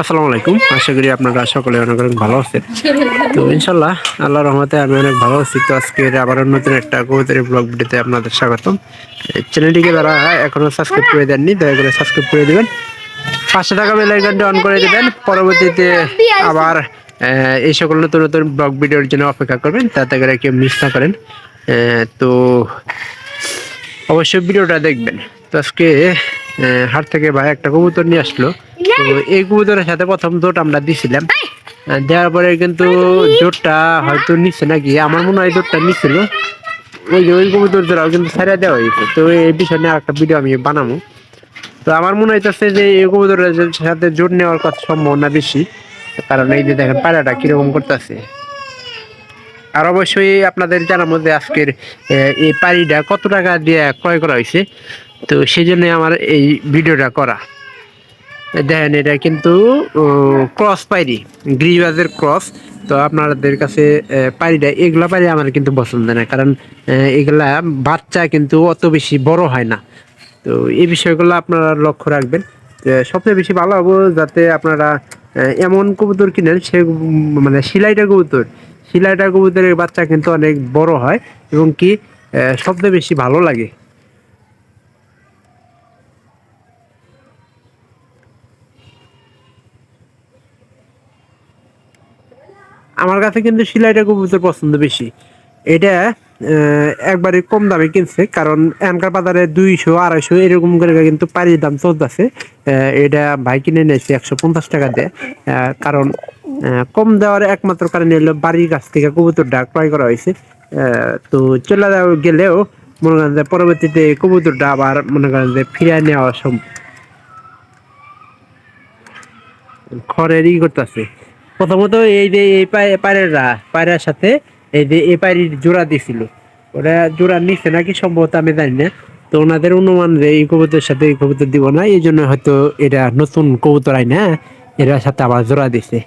আসসালামু আলাইকুম। আশা করি আপনারা সকলে অনেক অনেক ভালো আছেন। তো ইনশাল্লাহ আল্লাহ রহমতে আমি অনেক ভালো আছি। তো আজকে আবার নতুন একটা কবিতার ব্লগ ভিডিওতে আপনাদের স্বাগতম। চ্যানেলটিকে যারা এখনও সাবস্ক্রাইব করে দেননি, দয়া করে সাবস্ক্রাইব করে দিবেন। পাঁচশো টাকা বেল আইকনটি অন করে দিবেন। পরবর্তীতে আবার এই সকল নতুন নতুন ব্লগ ভিডিওর জন্য অপেক্ষা করবেন। তাতে করে কেউ মিস না করেন। তো অবশ্যই ভিডিওটা দেখবেন। তো আজকে হাট থেকে ভাই একটা কবুতর নিয়ে আসলো। তো এই কবুতরের সাথে প্রথম জোট আমরা দিছিলাম। দেওয়ার পরে কিন্তু জোটটা হয়তো নিচ্ছে নাকি? আমার মনে হয় জোটটা নিছিল। ওই যে ওই কবুতর জোড়াও কিন্তু ছাড়া দেওয়া হয়েছে। তো এই বিষয় নিয়ে একটা ভিডিও আমি বানাবো। তো আমার মনে হইতেছে যে এই কবুতরের সাথে জোট নেওয়ার কথা সম্ভাবনা বেশি। কারণ এই যে দেখেন পায়রাটা কীরকম করতেছে। আর অবশ্যই আপনাদের জানাব যে আজকের এই পাড়িটা কত টাকা দিয়ে ক্রয় করা হয়েছে। তো সেই জন্য আমার এই ভিডিওটা করা। দেখেন, এটা কিন্তু ক্রস পাইরি গ্রিবাজের ক্রস। তো আপনাদের কাছে পাড়িটা এগুলা পাড়ি আমার কিন্তু পছন্দ না, কারণ এগুলা বাচ্চা কিন্তু অত বেশি বড় হয় না। তো এই বিষয়গুলো আপনারা লক্ষ্য রাখবেন। সবচেয়ে বেশি ভালো হব যাতে আপনারা এমন কবুতর কিনেন, সে মানে সিলাইটা কবুতর। সিলাইটা কবুতরের বাচ্চা কিন্তু অনেক বড় হয় এবং কি সবচেয়ে বেশি ভালো লাগে। আমার কাছে কিন্তু সিলাইটা কবুতর পছন্দ বেশি। এটা একবারে কম দামে কিনছে, কারণ এনকার বাজারে দুইশো, আড়াইশো এরকম করে কিন্তু পাড়ির দাম চলতেছে। এটা ভাই কিনে নিয়েছে একশো পঞ্চাশ টাকা দিয়ে। কারণ কম দেওয়ার একমাত্র কারণ হলো বাড়ির কাছ থেকে কবুতরটা ক্রয় করা হয়েছে। তো চলে গেলেও মনে করেন যে পরবর্তীতে কবুতরটা আবার মনে করেন যে ফিরিয়ে নেওয়া সম্ভব। খড়ের ই করতেছে। প্রথমত এই যে এই পায়ে- পায়রারা, পায়রার সাথে এই যে এই পায়রির জোড়া দিছিল। ওরা জোড়া নিচ্ছে নাকি সম্ভবত আমি জানি না। তো ওনাদের অনুমান যে এই কবুতরের সাথে এই কবুতর দিব না, এই জন্য হয়তো এটা নতুন কবুতর আই না, এরা সাথে আবার জোড়া দিছে।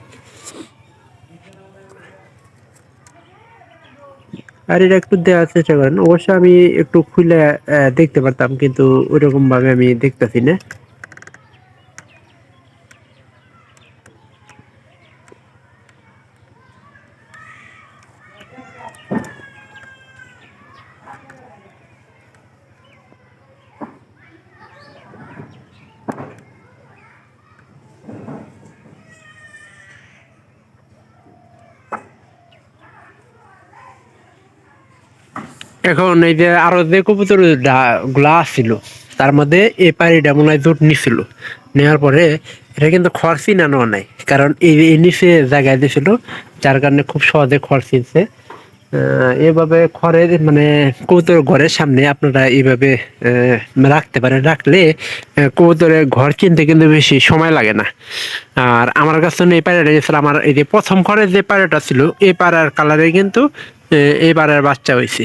আর এটা একটু দেওয়ার চেষ্টা করেন। অবশ্য আমি একটু খুলে দেখতে পারতাম, কিন্তু ওইরকম ভাবে আমি দেখতেছি না। এখন এই যে আরও যে কবুতরগুলা ছিল, তার মধ্যে এই পাড়িটা মনে হয় জোট নিছিল। নেওয়ার পরে এটা কিন্তু খড় চিনানো নাই, কারণ এই এই নিচে জায়গায় দিয়েছিল যার কারণে খুব সহজে খড় চিনছে এভাবে খড়ের মানে কবুতর ঘরের সামনে আপনারা এইভাবে রাখতে পারেন। রাখলে কবুতরের ঘর চিনতে কিন্তু বেশি সময় লাগে না। আর আমার কাছে এই পায়রাটা গেছিল আমার এই যে প্রথম ঘরের যে পায়রাটা ছিল, এই পাড়ার কালারে কিন্তু এই পাড়ার বাচ্চা হয়েছে।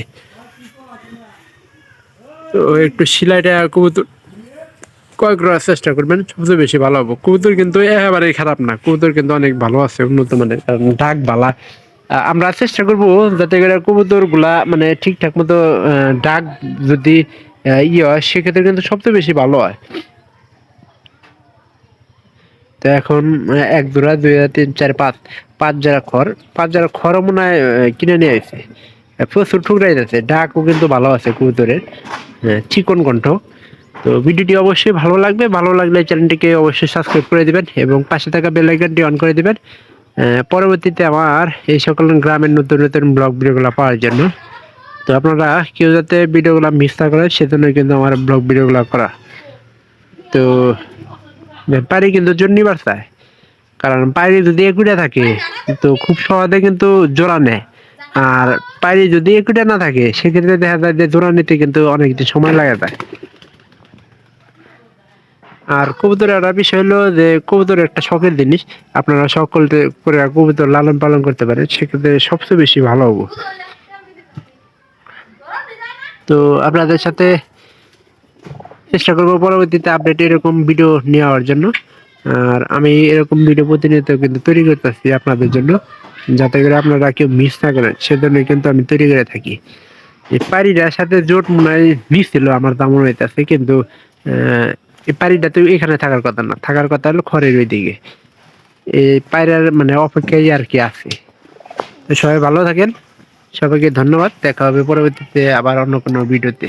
তো একটু সেলাইটা কবুতর ক্রয় করার চেষ্টা করবেন সবচেয়ে বেশি ভালো হবে। কবুতর কিন্তু একেবারেই খারাপ না কবুতর কিন্তু অনেক ভালো আছে উন্নত মানের ডাক বালা। আমরা চেষ্টা করব যাতে করে কবুতরগুলা মানে ঠিকঠাক মতো ডাক যদি ইয়ে হয় সেক্ষেত্রে কিন্তু সবচেয়ে বেশি ভালো হয়। তো এখন এক জোড়া দুই তিন চার পাঁচ পাঁচ যারা খড়। পাঁচ যারা খড় মনে হয় কিনে নিয়ে আহ, প্রচুর ঠুকরাই যাচ্ছে। ডাকও কিন্তু ভালো আছে কবুতরের। চিকন কণ্ঠ। তো ভিডিওটি অবশ্যই ভালো লাগবে। ভালো লাগলে চ্যানেলটিকে অবশ্যই সাবস্ক্রাইব করে দিবেন এবং পাশে থাকা বেল আইকনটি অন করে দিবেন। পরবর্তীতে আমার এই সকল গ্রামের নতুন নতুন ব্লগ ভিডিওগুলো পাওয়ার জন্য। তো আপনারা কেউ যাতে ভিডিওগুলো মিস না করে সেজন্য কিন্তু আমার ব্লগ ভিডিওগুলো করা। তো পারি কিন্তু জন্যই চায় কারণ পায়রি যদি একুটা থাকে, তো খুব সহজে কিন্তু জোড়া নেয়। আর পায়রি যদি একুটা না থাকে, সেক্ষেত্রে দেখা যায় যে জোড়া নিতে কিন্তু অনেক কিছু সময় লাগে যায়। আর কবুতরের একটা বিষয় হলো যে, কবুতর একটা শখের জিনিস। আপনারা করতে করে কবুতর লালন পালন করতে পারেন, সেক্ষেত্রে সবচেয়ে বেশি ভালো হব। তো আপনাদের সাথে চেষ্টা করব পরবর্তীতে আপডেট এরকম ভিডিও নেওয়ার জন্য। আর আমি এরকম ভিডিও প্রতিনিয়ত কিন্তু তৈরি করতেছি আপনাদের জন্য। যাতে করে আপনারা কেউ মিস না করেন সেজন্য কিন্তু আমি তৈরি করে থাকি। এই পাড়িটার সাথে জোট মনে হয় মিশছিল আমার দামন হইতেছে, কিন্তু এই পাড়িটা তো এখানে থাকার কথা না, থাকার কথা হলো খড়ের ওই দিকে এই পায়রার মানে অপেক্ষায় আর কি আছে। তো সবাই ভালো থাকেন, সবাইকে ধন্যবাদ, দেখা হবে পরবর্তীতে আবার অন্য কোনো ভিডিওতে।